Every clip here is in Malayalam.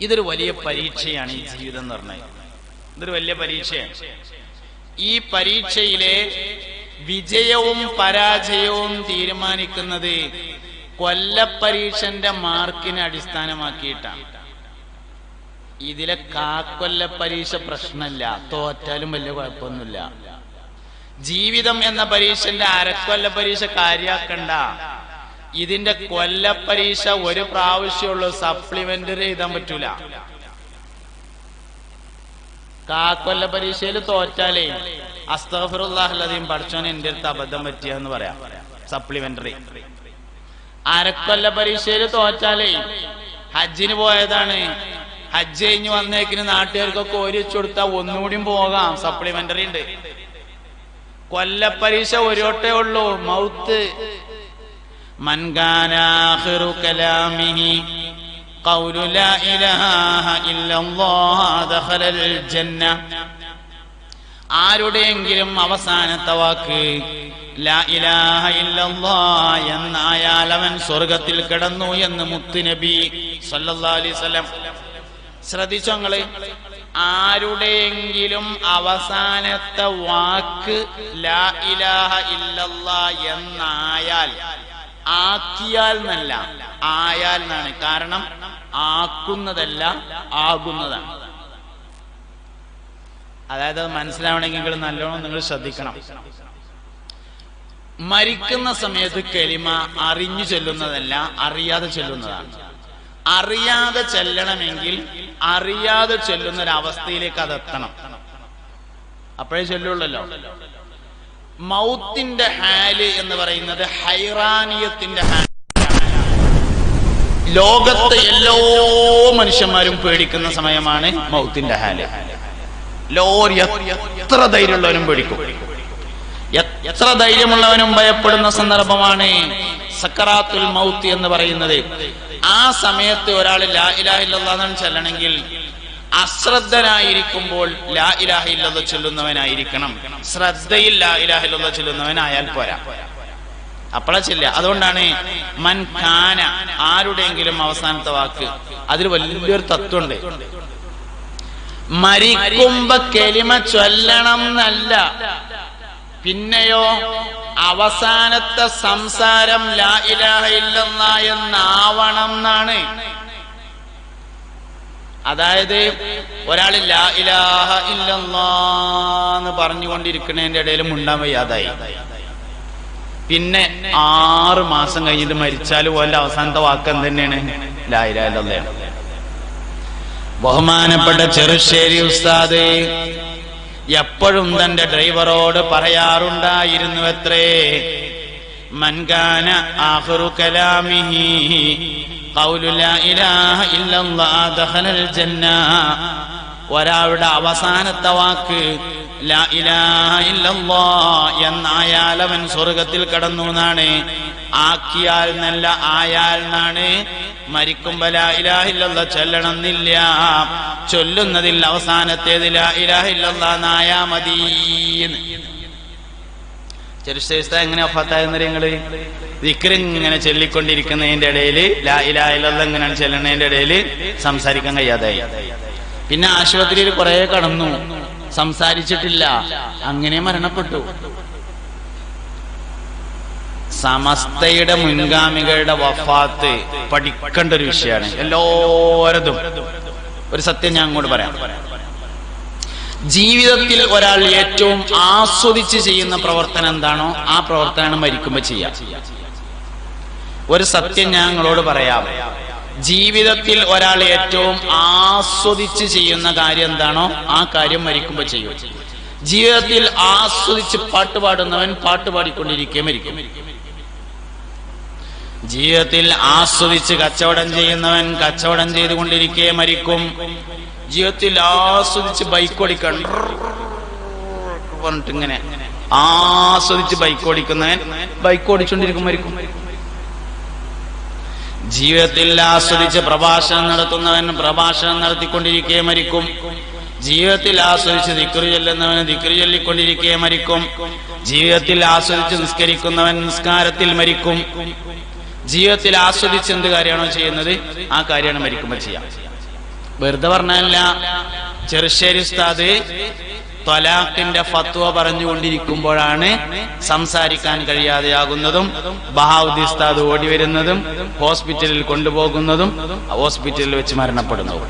ഇതൊരു വലിയ പരീക്ഷയാണ് ഈ ജീവിതം പറഞ്ഞത് ഇതൊരു വലിയ പരീക്ഷയാണ്. ഈ പരീക്ഷയിലെ വിജയവും പരാജയവും തീരുമാനിക്കുന്നത് കൊല്ലപ്പരീക്ഷന്റെ മാർക്കിനെ അടിസ്ഥാനമാക്കിയിട്ടാണ്. ഇതിലെ കാക്കൊല്ല പരീക്ഷ പ്രശ്നമല്ല. തോറ്റാലും വലിയ കുഴപ്പമൊന്നുമില്ല. ജീവിതം എന്ന പരീക്ഷന്റെ അരക്കൊല്ല പരീക്ഷ കാര്യാക്കണ്ട. ഇതിന്റെ കൊല്ലപ്പരീക്ഷ ഒരു പ്രാവശ്യമുള്ള സപ്ലിമെന്ററി എഴുതാൻ പറ്റൂല. കാക്കൊല്ല പരീക്ഷയിൽ തോറ്റാലേ അസ്തഫറുല്ലാഹുലതയും പഠിച്ചോൻ എന്റെ അടുത്ത് അബദ്ധം പറ്റിയെന്ന് പറയാം. സപ്ലിമെന്ററി അരക്കൊല്ല പരീക്ഷയിൽ തോറ്റാലേ ഹജ്ജിന് പോയതാണ്. ഹജ്ജ് കഴിഞ്ഞ് വന്നേക്കിന് നാട്ടുകാർക്കൊക്കെ ഓരി കൊടുത്താൽ ഒന്നുകൂടിയും പോകാം. സപ്ലിമെന്ററി ഉണ്ട്. കൊല്ലപ്പരീക്ഷ ഒരോട്ടേ ഉള്ളൂ. മൗത്ത് മൻകാനാഹിറു കലാമിഹി قول لا إله إلا الله دخل الجنة ആരുടെയെങ്കിലും അവസാനത്തെ വാക്ക് ലാ ഇലാഹ ഇല്ലല്ലാ എന്നായാൽ അവൻ സ്വർഗത്തിൽ കിടന്നു എന്ന് മുത്തുനബി സല്ലല്ലാഹു അലൈഹി വസല്ലം ശ്രദ്ധിച്ചോ നിങ്ങള് ആരുടെയെങ്കിലും അവസാനത്തെ വാക്ക് ലാ ഇലാഹ ഇല്ലല്ലാ എന്നായാൽ ആക്കിയാൽ എന്നല്ല ആയാൽ എന്നാണ് കാരണം ആക്കുന്നതല്ല ആകുന്നതാണ്. അതായത് അത് മനസ്സിലാവണമെങ്കിൽ നല്ലോണം നിങ്ങൾ ശ്രദ്ധിക്കണം. മരിക്കുന്ന സമയത്ത് കെളിമ അറിഞ്ഞു ചെല്ലുന്നതല്ല അറിയാതെ ചെല്ലുന്നതാണ്. അറിയാതെ ചെല്ലണമെങ്കിൽ അറിയാതെ ചെല്ലുന്ന അവസ്ഥയിലേക്ക് അത് എത്തണം അപ്പോഴേ ചെല്ലുള്ളല്ലോ. മൗത്തിന്റെ ഹാൽ എന്ന് പറയുന്നത് ഹൈറാനിയത്തിന്റെ ഹാൽ ലോകത്തെ എല്ലാ മനുഷ്യന്മാരും പേടിക്കുന്ന സമയമാണ് മൗത്തിന്റെ ഹാൽ. ലോറി എത്ര ധൈര്യമുള്ളവനും പേടിക്കും. എത്ര ധൈര്യമുള്ളവനും ഭയപ്പെടുന്ന സന്ദർഭമാണ് സക്കറാത്തുൽ മൗത്ത് എന്ന് പറയുന്നത്. ആ സമയത്ത് ഒരാൾ ലാ ഇലാഹ ഇല്ലല്ലാഹ് ചെല്ലണമെങ്കിൽ അശ്രദ്ധനായിരിക്കുമ്പോൾ ലാ ഇലാഹ ചെല്ലുന്നവനായിരിക്കണം ചൊല്ലുന്നവനായിരിക്കണം. ശ്രദ്ധയിൽ ലാ ഇലാഹ ചെല്ലുന്നവനായാൽ ചൊല്ലുന്നവനായാൽ പോരാ. അപ്പള ചെല്ല അതുകൊണ്ടാണ് മൻ കാന ആരുടെയെങ്കിലും അവസാനത്തെ വാക്ക് അതിൽ വലിയൊരു തത്വമുണ്ട്. മരിക്കുമ്പോ കെലിമ ചൊല്ലണം എന്നല്ല. പിന്നെയോ അവസാനത്തെ സംസാരം ലാ ഇലാഹ ഇല്ലല്ലാ എന്നാവണം എന്നാണ്. അതായത് ഒരാൾ ഇലാഹ ഇല്ലല്ലാ എന്ന് പറഞ്ഞുകൊണ്ടിരിക്കുന്നതിന്റെ ഇടയിൽ മുണ്ടാൻ വയ്യാതായി. പിന്നെ ആറ് മാസം കഴിഞ്ഞിട്ട് മരിച്ചാലും പോലെ അവസാനത്തെ വാക്ക് എന്ത് തന്നെയാണ് ലാ ഇലാഹ ഇല്ലല്ലയാണ് ബഹുമാനപ്പെട്ട ചെറുശ്ശേരി ഉസ്താദ് എപ്പോഴും തന്റെ ഡ്രൈവറോട് പറയാറുണ്ടായിരുന്നു എത്രേ? മൻകാന ആഖിറു കലാമിഹി. ഖൗലു ലാ ഇലാഹ ഇല്ലല്ലാഹ് ദഖലൽ ജന്ന. ഒരാളുടെ അവസാനത്തെ വാക്ക് ലാ ഇലാഹ ഇല്ലല്ലാഹ് എന്നായാൽ അവൻ സ്വർഗത്തിൽ കടന്നു എന്നാണ്. ആക്കിയാൽ നല്ല ആയാൽ എന്നാണ്. മരിക്കുമ്പോ ലാ ഇലാഹ ഇല്ലല്ലാഹ് ചൊല്ലണം എന്നില്ല ചൊല്ലുന്നതിൽ അവസാനത്തേത് ലാ ഇലാഹ ഇല്ലല്ലാഹ് എന്നായാ മതി ചെറുശ്രേഷ്ഠ എങ്ങനെ ഒഫത്തായെന്ന് നിങ്ങൾ ഇങ്ങനെ ചൊല്ലിക്കൊണ്ടിരിക്കുന്നതിന്റെ ഇടയിൽ ലാ ഇലാഹ ഇല്ലല്ലാഹ് ഇങ്ങനെയാണ് ചെല്ലണതിന്റെ ഇടയിൽ സംസാരിക്കാൻ കഴിയാതായി. പിന്നെ ആശുപത്രിയിൽ കുറെ കടന്നു. സംസാരിച്ചിട്ടില്ല. അങ്ങനെ മരണപ്പെട്ടു. സമസ്തയുടെ മുൻഗാമികളുടെ വഫാത്ത് പഠിക്കേണ്ട ഒരു വിഷയമാണ്. എല്ലാവരതും. ഒരു സത്യം ഞാൻ അങ്ങോട്ട് പറയാം. ജീവിതത്തിൽ ഒരാൾ ഏറ്റവും ആസ്വദിച്ച് ചെയ്യുന്ന പ്രവർത്തനം എന്താണോ ആ പ്രവർത്തനം മരിക്കുമ്പോൾ ചെയ്യാം. ഒരു സത്യം ഞാൻ നിങ്ങളോട് പറയാം. ജീവിതത്തിൽ ഒരാൾ ഏറ്റവും ആസ്വദിച്ച് ചെയ്യുന്ന കാര്യം എന്താണോ ആ കാര്യം മരിക്കുമ്പോൾ ചെയ്യും. ജീവിതത്തിൽ ആസ്വദിച്ച് പാട്ട് പാടുന്നവൻ പാട്ട് പാടിക്കൊണ്ടിരിക്കെ മരിക്കും. ജീവിതത്തിൽ ആസ്വദിച്ച് കച്ചവടം ചെയ്യുന്നവൻ കച്ചവടം ചെയ്തുകൊണ്ടിരിക്കേ മരിക്കും. ജീവിതത്തിൽ ആസ്വദിച്ച് ബൈക്ക് ഓടിക്കണം ഇങ്ങനെ ആസ്വദിച്ച് ബൈക്ക് ഓടിക്കുന്നവൻ ബൈക്ക് ഓടിച്ചോണ്ടിരിക്കും മരിക്കും. ജീവിതത്തിൽ ആസ്വദിച്ച് പ്രഭാഷണം നടത്തുന്നവൻ പ്രഭാഷണം നടത്തിക്കൊണ്ടിരിക്കേ മരിക്കും. ജീവിതത്തിൽ ആസ്വദിച്ച് ദിക്കറി ചെല്ലുന്നവൻ ദിക്കറി ചൊല്ലിക്കൊണ്ടിരിക്കേ മരിക്കും. ജീവിതത്തിൽ ആസ്വദിച്ച് നിസ്കരിക്കുന്നവൻ നിസ്കാരത്തിൽ മരിക്കും. ജീവിതത്തിൽ ആസ്വദിച്ച് എന്ത് കാര്യമാണോ ചെയ്യുന്നത് ആ കാര്യമാണ് മരിക്കുമ്പോൾ ചെയ്യാം. വെറുതെ പറഞ്ഞല്ല ചെറുശ്ശേരി ഉസ്താദ് ത്വലാഖിന്റെ ഫത്വ പറഞ്ഞുകൊണ്ടിരിക്കുമ്പോഴാണ് സംസാരിക്കാൻ കഴിയാതെയാകുന്നതും ബഹാവുദ്ദി ഉസ്താദ് ഓടി വരുന്നതും ഹോസ്പിറ്റലിൽ കൊണ്ടുപോകുന്നതും ഹോസ്പിറ്റലിൽ വെച്ച് മരണപ്പെടുന്നതും.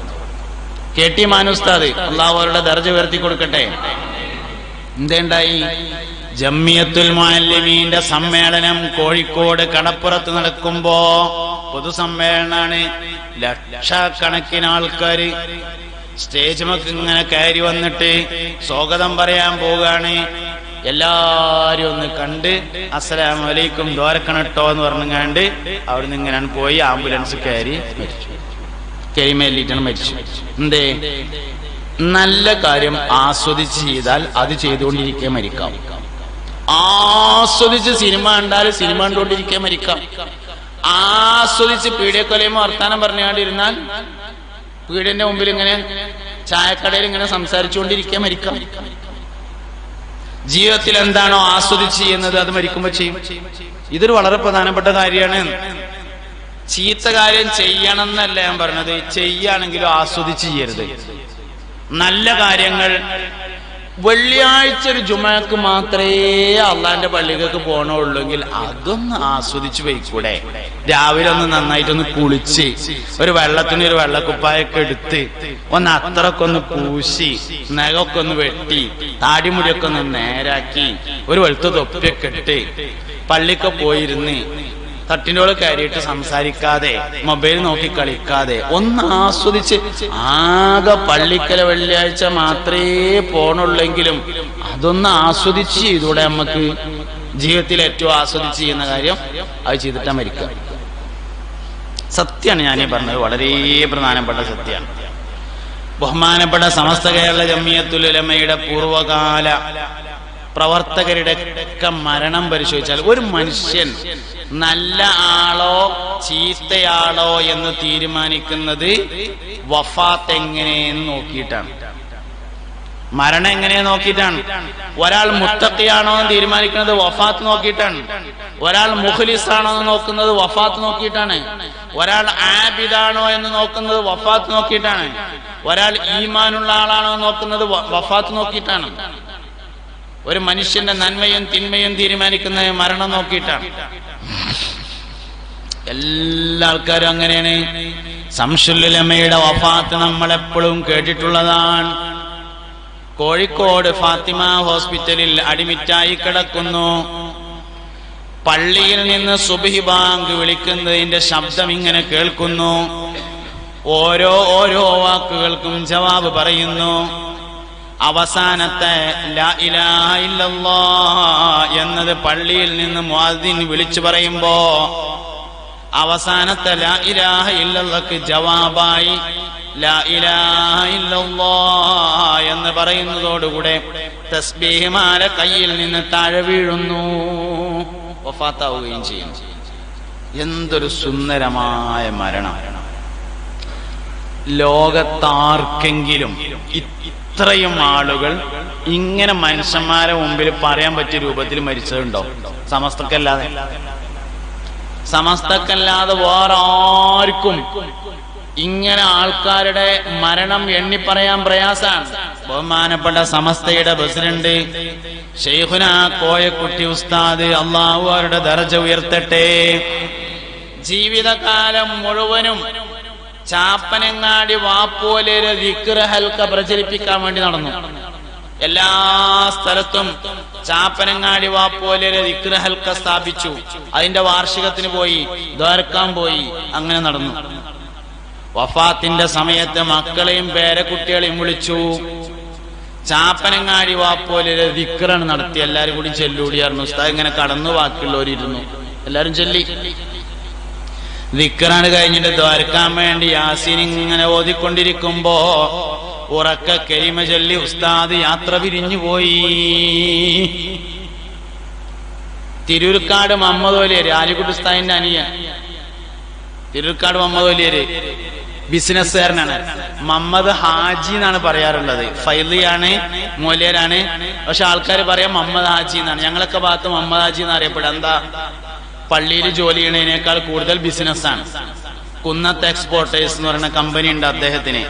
കെ ടി മാനുസ്താദ് അള്ളാഹു അവരുടെ ദർജ ഉയർത്തി കൊടുക്കട്ടെ. എന്തേണ്ടായി? ജമ്മിയത്തുൽ മുഅല്ലിമീന്റെ സമ്മേളനം കോഴിക്കോട് കടപ്പുറത്ത് നടക്കുമ്പോ പൊതുസമ്മേളനാണ് ലക്ഷക്കണക്കിന് ആൾക്കാര്. മക്ക് ഇങ്ങനെ കയറി വന്നിട്ട് സ്വാഗതം പറയാൻ പോവുകയാണ്. എല്ലാരും ഒന്ന് കണ്ട് അസ്സലാമു വലൈക്കും ദോരക്കണട്ടോ എന്ന് പറഞ്ഞുങ്ങാണ്ട് അവിടുന്ന് ഇങ്ങനെ പോയി ആംബുലൻസ് കയറി മരിച്ചു. കരിമേലിട്ടാണ് മരിച്ചു. എന്തേ? നല്ല കാര്യം ആസ്വദിച്ച് ചെയ്താൽ അത് ചെയ്തുകൊണ്ടിരിക്കെ മരിക്കാം. ആസ്വദിച്ച് സിനിമ കണ്ടാൽ സിനിമ കണ്ടുകൊണ്ടിരിക്കാൻ മരിക്കാം. ആസ്വദിച്ച് പീഡിയക്കൊലയും വർത്താനം പറഞ്ഞുകൊണ്ടിരുന്നാൽ പീഡിയന്റെ മുമ്പിൽ ഇങ്ങനെ ചായക്കടയിൽ ഇങ്ങനെ സംസാരിച്ചുകൊണ്ടിരിക്കാൻ മരിക്കാം. ജീവിതത്തിൽ എന്താണോ ആസ്വദിച്ച് ചെയ്യുന്നത് അത് മരിക്കുമ്പോൾ ചെയ്യും. ഇതൊരു വളരെ പ്രധാനപ്പെട്ട കാര്യമാണ്. ചീത്ത കാര്യം ചെയ്യണം എന്നല്ല ഞാൻ പറഞ്ഞത്. ചെയ്യുകയാണെങ്കിലും ആസ്വദിച്ച് ചെയ്യരുത്. നല്ല കാര്യങ്ങൾ വെള്ളിയാഴ്ച ഒരു ജുമാക്ക് മാത്രമേ അള്ളാന്റെ പള്ളികൾക്ക് പോണുള്ളൂങ്കിൽ അതൊന്ന് ആസ്വദിച്ചു പോയിക്കൂടെ? രാവിലെ ഒന്ന് നന്നായിട്ടൊന്ന് കുളിച്ച് ഒരു വെള്ളത്തിന് ഒരു വെള്ളക്കുപ്പായൊക്കെ എടുത്ത് ഒന്ന് അത്രക്കൊന്ന് പൂശി നഖമൊക്കെ ഒന്ന് വെട്ടി താടിമുടിയൊക്കെ ഒന്ന് നേരാക്കി ഒരു വെളുത്ത തൊപ്പിയൊക്കെ ഇട്ട് പള്ളിക്ക് പോയിരുന്ന് തട്ടിനോട് കയറിയിട്ട് സംസാരിക്കാതെ മൊബൈൽ നോക്കി കളിക്കാതെ ഒന്ന് ആസ്വദിച്ച് ആകെ പള്ളിക്കല വെള്ളിയാഴ്ച മാത്രമേ പോണുള്ളെങ്കിലും അതൊന്ന് ആസ്വദിച്ച് ചെയ്തൂടെ നമുക്ക് ജീവിതത്തിൽ ഏറ്റവും ആസ്വദിച്ച് ചെയ്യുന്ന കാര്യം അത് ചെയ്തിട്ടാ മരിക്കുക. സത്യമാണ് ഞാനീ പറഞ്ഞത്. വളരെ പ്രധാനപ്പെട്ട സത്യമാണ് ബഹുമാനപ്പെട്ട സമസ്ത കേരള ജമ്മിയത്തുലമയുടെ പൂർവകാല പ്രവർത്തകരുടെ ഒക്കെ മരണം പരിശോധിച്ചാൽ ഒരു മനുഷ്യൻ നല്ല ആളോ ചീത്തയാളോ എന്ന് തീരുമാനിക്കുന്നത് വഫാത്ത് എങ്ങനെയെന്ന് നോക്കിയിട്ടാണ്. മരണം എങ്ങനെ നോക്കിയിട്ടാണ്. ഒരാൾ മുത്തത്തിയാണോ എന്ന് തീരുമാനിക്കുന്നത് വഫാത്ത് നോക്കിയിട്ടാണ്. ഒരാൾ മുഖലിസ് ആണോ എന്ന് നോക്കുന്നത് വഫാത്ത് നോക്കിയിട്ടാണ്. ഒരാൾ ആബിദാണോ എന്ന് നോക്കുന്നത് വഫാത്ത് നോക്കിയിട്ടാണ്. ഒരാൾ ഈമാനുള്ള ആളാണോ നോക്കുന്നത് വഫാത്ത് നോക്കിയിട്ടാണ്. ഒരു മനുഷ്യന്റെ നന്മയും തിന്മയും തീരുമാനിക്കുന്നത് മരണം നോക്കിയിട്ടാണ്. എല്ലാ ആൾക്കാരും അങ്ങനെയാണ്. സംശുല്ലമയുടെ വഫാത്ത് നമ്മൾ എപ്പോഴും കേട്ടിട്ടുള്ളതാണ്. കോഴിക്കോട് ഫാത്തിമ ഹോസ്പിറ്റലിൽ അഡ്മിറ്റായി കിടക്കുന്നു. പള്ളിയിൽ നിന്ന് സുബഹി ബാങ്ക് വിളിക്കുന്നതിന്റെ ശബ്ദം ഇങ്ങനെ കേൾക്കുന്നു. ഓരോ ഓരോ വാക്കുകൾക്കും ജവാബ് പറയുന്നു. അവസാനത്തെ എന്നത് പള്ളിയിൽ നിന്ന് മുഅദ്ദിൻ വിളിച്ചു പറയുമ്പോ അവസാനത്തെ ലാ ഇലാഹ ഇല്ലല്ലക്ക് ജവാബായി ലാ ഇലാഹ ഇല്ലല്ലാ എന്ന് പറയുന്നതോടുകൂടെ തസ്ബീഹ്മാല കയ്യിൽ നിന്ന് താഴെ വീഴുന്നു. വഫാത്താവുകയും ചെയ്യും. എന്തൊരു സുന്ദരമായ മരണം. ലോകത്താർക്കെങ്കിലും ഇത്രയും ആളുകൾ ഇങ്ങനെ മനുഷ്യന്മാരെ മുമ്പിൽ പറയാൻ പറ്റിയ രൂപത്തിൽ മരിച്ചതുണ്ടോ? സമസ്തക്കല്ലാതെ. സമസ്തക്കല്ലാതെ വേറെ ആർക്കും ഇങ്ങനെ ആൾക്കാരുടെ മരണം എണ്ണി പറയാൻ പ്രയാസാണ്. ബഹുമാനപ്പെട്ട സമസ്തയുടെ പ്രസിഡന്റ് ഷെയ്ഖുന കോയക്കുട്ടി ഉസ്താദ് അള്ളാഹു അവരുടെ ദർജ ഉയർത്തട്ടെ. ജീവിതകാലം മുഴുവനും ചാപ്പനങ്ങാടി വാപ്പോലൊരു ദിക്ർ ഹൽക്ക പ്രചരിപ്പിക്കാൻ വേണ്ടി നടന്നു. എല്ലാ സ്ഥലത്തും ചാപ്പനങ്ങാടി വാപ്പോലൊരു ദിക്ർ ഹൽക്ക സ്ഥാപിച്ചു. അതിന്റെ വാർഷികത്തിന് പോയി ദ്വാരക്കാൻ പോയി അങ്ങനെ നടന്നു. വഫാത്തിന്റെ സമയത്ത് മക്കളെയും പേരക്കുട്ടികളെയും വിളിച്ചു. ചാപ്പനങ്ങാടി വാപ്പോലൊരു ദിക്റാണ് നടത്തി. എല്ലാരും കൂടി ചെല്ലൂടിയായിരുന്നു ഉസ്താദ് ഇങ്ങനെ കടന്നു ബാക്കിയുള്ളവരിരുന്നു എല്ലാരും ചൊല്ലി. ദിക്കറാണ് കഴിഞ്ഞിട്ട് ദ്വാരക്കാൻ വേണ്ടി യാസീൻ ഇങ്ങനെ ഓതിക്കൊണ്ടിരിക്കുമ്പോ ഉറക്ക കരിമ ചൊല്ലി ഉസ്താദ് യാത്ര പിരിഞ്ഞു പോയി. തിരൂർക്കാട് മമ്മദ് വലിയര് ആലിക്കുട്ടി ഉസ്താദിന്റെ അനിയ തിരൂർക്കാട് മമ്മദ് വലിയര് ബിസിനസ്സുകാരനാണ് മമ്മദ് ഹാജി എന്നാണ് പറയാറുള്ളത്. ഫൈലിയാണ് മൊലിയരാണ്. പക്ഷെ ആൾക്കാർ പറയാം മമ്മദ് ഹാജി എന്നാണ്. ഞങ്ങളൊക്കെ ഭാഗത്ത് മമ്മദ് ഹാജി എന്ന് അറിയപ്പെടുക എന്താ? പള്ളിയിൽ ജോലി ചെയ്യണതിനേക്കാൾ കൂടുതൽ ബിസിനസ്സാണ് കുന്നത്ത് എക്സ്പോർട്ടേഴ്സ് എന്ന് പറയുന്ന കമ്പനി ഉണ്ട് അദ്ദേഹത്തിന്.